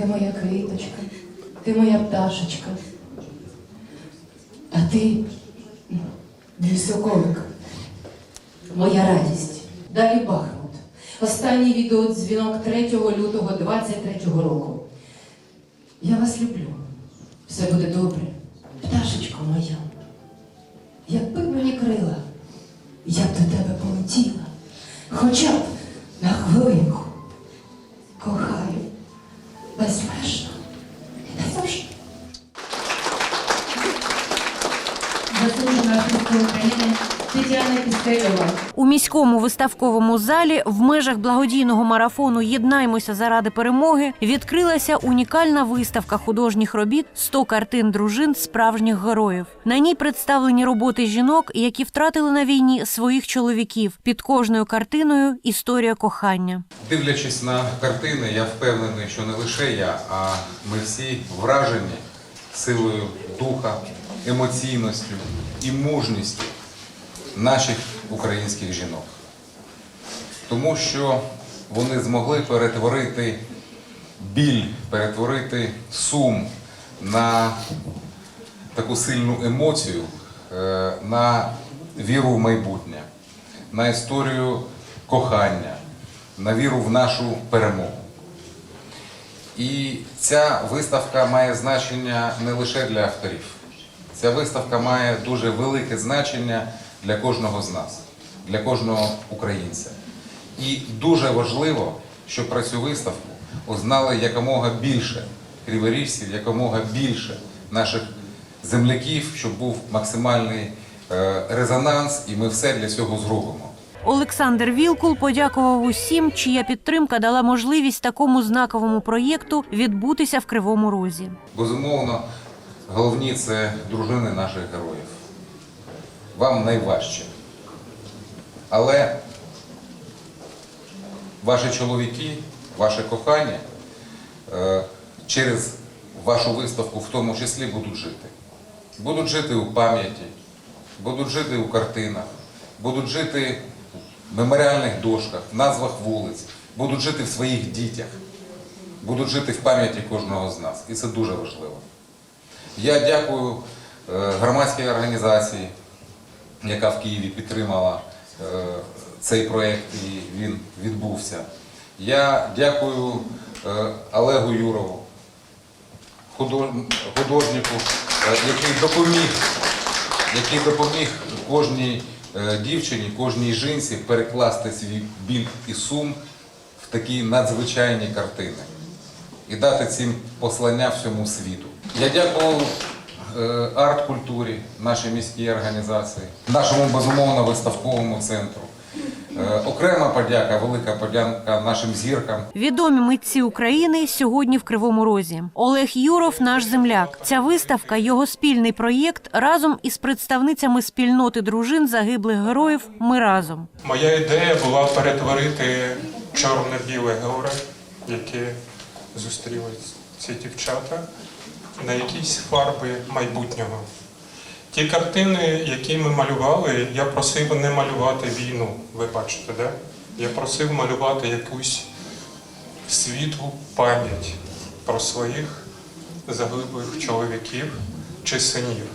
ти моя квіточка, ти моя пташечка. А ти мій соколик, моя радість. Далі Бахмут. Останній відеодзвінок 3 лютого 23 року. Я вас люблю. Все буде добре. Пташечко моя. Якби мені крила, я б до тебе полетіла. Хоча б міському виставковому залі в межах благодійного марафону Єднаймося заради перемоги відкрилася унікальна виставка художніх робіт «100 картин дружин справжніх героїв. На ній представлені роботи жінок, які втратили на війні своїх чоловіків. Під кожною картиною історія кохання. Дивлячись на картини, я впевнений, що не лише я, а ми всі вражені силою духа, емоційністю і мужністю наших українських жінок. Тому що вони змогли перетворити біль, перетворити сум на таку сильну емоцію, е, на віру в майбутнє, на історію кохання, на віру в нашу перемогу. І ця виставка має значення не лише для авторів. Ця виставка має дуже велике значення для кожного з нас, для кожного українця. І дуже важливо, щоб про цю виставку узнали якомога більше криворіжців, якомога більше наших земляків, щоб був максимальний е, резонанс, і ми все для цього зробимо. Олександр Вілкул подякував усім, чия підтримка дала можливість такому знаковому проєкту відбутися в Кривому Розі. Безумовно, головні це дружини наших героїв. Вам найважче. Але ваші чоловіки, ваше кохання е, через вашу виставку в тому числі будуть жити. Будуть жити у пам'яті, будуть жити у картинах, будуть жити в меморіальних дошках, в назвах вулиць, будуть жити в своїх дітях, будуть жити в пам'яті кожного з нас. І це дуже важливо. Я дякую е, громадській організації, яка в Києві підтримала е, цей проєкт і він відбувся. Я дякую е, Олегу Юрову, художнику, е, який допоміг, який допоміг кожній дівчині, кожній жінці перекласти свій біль і сум в такі надзвичайні картини і дати цим послання всьому світу. Я дякую арт-культурі, нашій міській організації, нашому безумовно виставковому центру. Е, Окрема подяка, велика подяка нашим зіркам, Відомі митці України сьогодні в Кривому Розі. Олег Юров, наш земляк. Ця виставка його спільний проєкт разом із представницями спільноти дружин загиблих героїв. Ми разом. Моя ідея була перетворити чорно-біле горе, яке зустріли ці дівчата, на якісь фарби майбутнього. Ті картини, які ми малювали, я просив не малювати війну, ви бачите, да? Я просив малювати якусь світлу пам'ять про своїх загиблих чоловіків чи синів.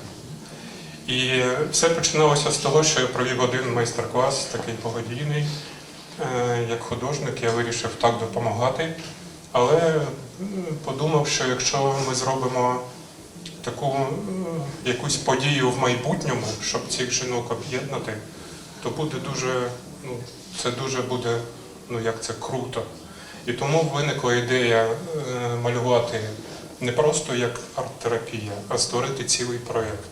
І все починалося з того, що я провів один майстер-клас, такий благодійний. Е, Як художник я вирішив так допомагати. Але подумав, що якщо ми зробимо таку якусь подію в майбутньому, щоб цих жінок об'єднати, то буде дуже, ну, це дуже буде, ну як це круто. І тому виникла ідея е, малювати не просто як арт-терапія, а створити цілий проєкт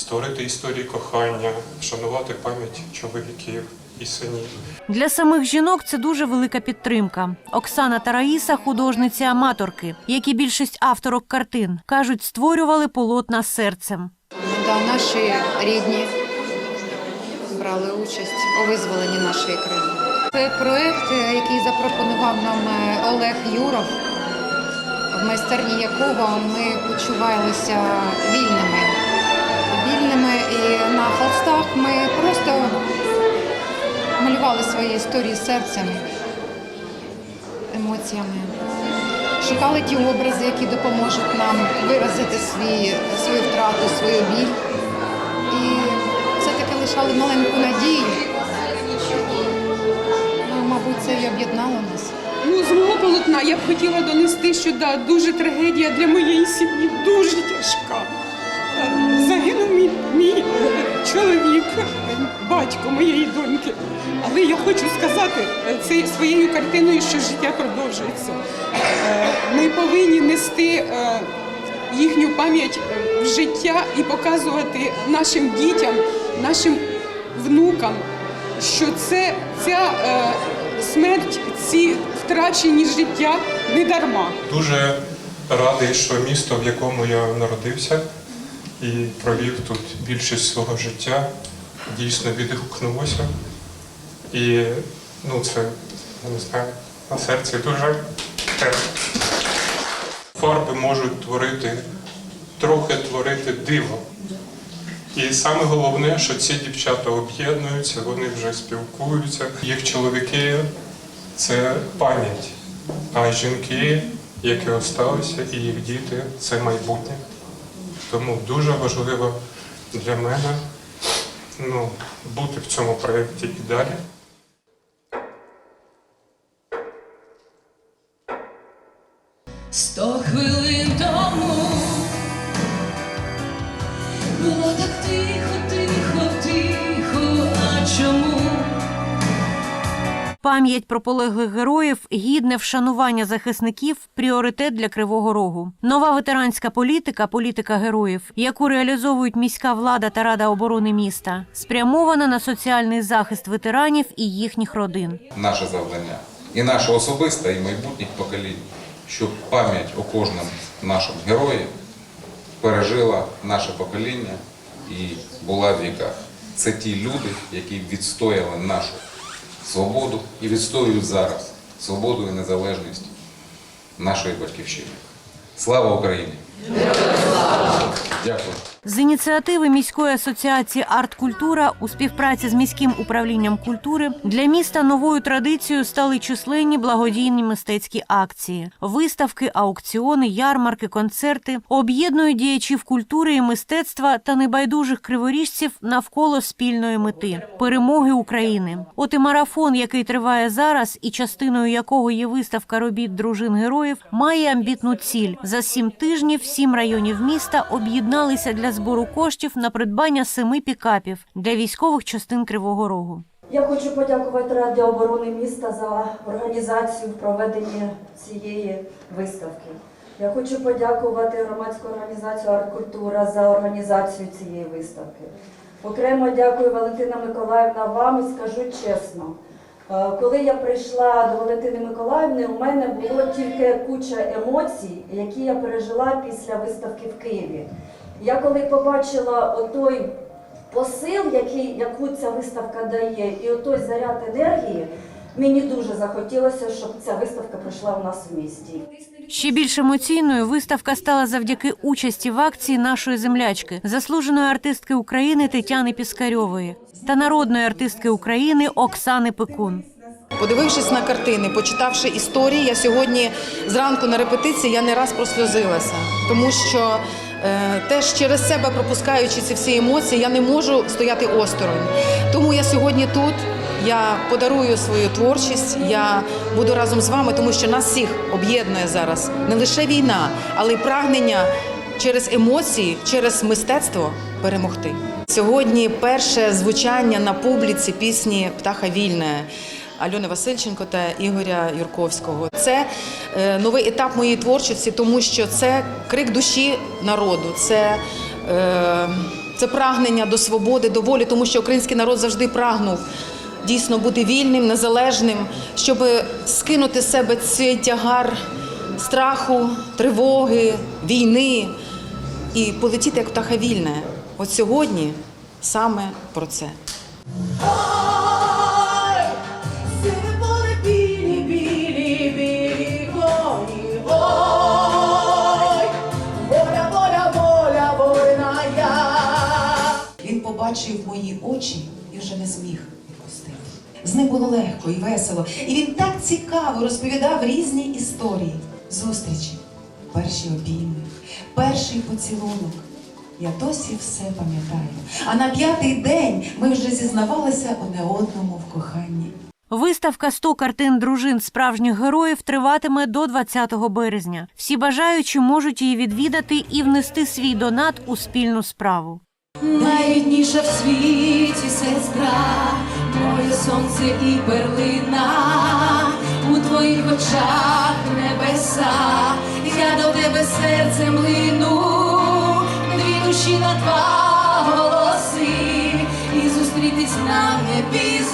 створити історію кохання, вшанувати пам'ять чоловіків і синів. Для самих жінок це дуже велика підтримка. Оксана та Раїса художниці-аматорки, як і більшість авторок картин, кажуть, створювали полотна серцем. Да, наші рідні брали участь у визволенні нашої країни. Це проект, е, який запропонував нам е, Олег Юров, в майстерні якого ми почувалися вільними. Вільними і на холстах ми просто малювали свої історії серцем, емоціями, шукали ті образи, які допоможуть нам виразити свої, свою втрату, свою біль. І все-таки лишали маленьку надію. Ну, мабуть, це і об'єднало нас. Ну, з мого полотна я б хотіла донести, що да, дуже трагедія для моєї сім'ї, дуже тяжка. Загинув мій, мій е, чоловік, е, батько моєї доньки. Але я хочу сказати е, це своєю картиною, що життя продовжується. Ми повинні нести їхню пам'ять в життя і показувати нашим дітям, нашим внукам, що це ця смерть, ці втрачені життя не дарма. Дуже радий, що місто, в якому я народився і провів тут більшість свого життя, дійсно відгукнулося. І ну, це, не знаю, на серці дуже тепло. Фарби можуть творити, трохи творити диво. І саме головне, що ці дівчата об'єднуються, вони вже спілкуються. Їх чоловіки це пам'ять, а жінки, які осталися, і їх діти це майбутнє. Тому дуже важливо для мене ну, бути в цьому проєкті і далі. Сто Пам'ять про полеглих героїв, гідне вшанування захисників пріоритет для Кривого Рогу. Нова ветеранська політика, політика героїв, яку реалізовують міська влада та рада оборони міста, спрямована на соціальний захист ветеранів і їхніх родин. Наше завдання і наше особисте, і майбутніх поколінь, щоб пам'ять о кожному нашому герої пережила наше покоління і була в віках. Це ті люди, які відстояли нашу свободу і відстоюють зараз свободу і незалежність нашої батьківщини. Слава Україні! Дякую. З ініціативи міської асоціації «Арткультура» у співпраці з міським управлінням культури для міста новою традицією стали численні благодійні мистецькі акції, виставки, аукціони, ярмарки, концерти об'єднують діячів культури і мистецтва та небайдужих криворіжців навколо спільної мети перемоги України. От і марафон, який триває зараз, і частиною якого є виставка робіт дружин героїв, має амбітну ціль за сім тижнів. Сім районів міста об'єдналися для збору коштів на придбання семи пікапів для військових частин Кривого Рогу. Я хочу подякувати Раді оборони міста за організацію проведення цієї виставки. Я хочу подякувати громадську організацію «Арткультура» за організацію цієї виставки. Окремо дякую Валентина Миколаївна вам і скажу чесно. е, Коли я прийшла до Валентини Миколаївни, у мене було тільки куча емоцій, які я пережила після виставки в Києві. Я коли побачила отой посил, який, яку ця виставка дає, і отой заряд енергії, мені дуже захотілося, щоб ця виставка пройшла у нас в місті. Ще більш емоційною виставка стала завдяки участі в акції нашої землячки, заслуженої артистки України Тетяни Піскарьової та народної артистки України Оксани Пекун. Подивившись на картини, почитавши історії, я сьогодні зранку на репетиції я не раз просльозилася, тому що теж через себе пропускаючи ці всі емоції, я не можу стояти осторонь. Тому я сьогодні тут. Я подарую свою творчість. Я буду разом з вами, тому що нас всіх об'єднує зараз не лише війна, але й прагнення через емоції, через мистецтво перемогти. Сьогодні перше звучання на публіці пісні Птаха вільне. Альони Васильченко та Ігоря Юрковського. Це е, новий етап моєї творчості, тому що це крик душі народу, це, е, це прагнення до свободи, до волі, тому що український народ завжди прагнув дійсно бути вільним, незалежним, щоб скинути з себе цей тягар страху, тривоги, війни і полетіти як птаха вільне. От сьогодні саме про це. Побачив мої очі і вже не зміг відпустити. З ним було легко і весело, і він так цікаво розповідав різні історії. Зустрічі, перші обійми, перший поцілунок. Я досі все пам'ятаю. А на п'ятий день ми вже зізнавалися одне одному в коханні. Виставка «100 картин дружин справжніх героїв триватиме до 20 березня. Всі бажаючі можуть її відвідати і внести свій донат у спільну справу. Найрідніша в світі сестра, моє сонце і перлина, у твоїх очах небеса, я до тебе серцем лину, дві душі на два голоси, і зустрітись нам не пізно,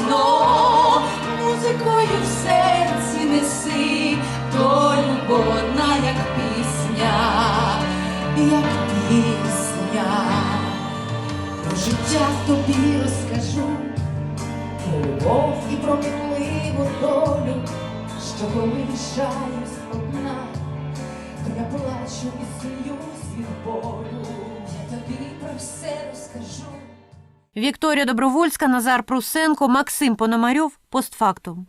життя тобі розкажу, про любов і про мінливу долю, що коли лишаюсь одна, то я плачу і сміюсь від болю. Я тобі про все розкажу. Вікторія Добровольська, Назар Прусенко, Максим Пономарьов. Постфактум.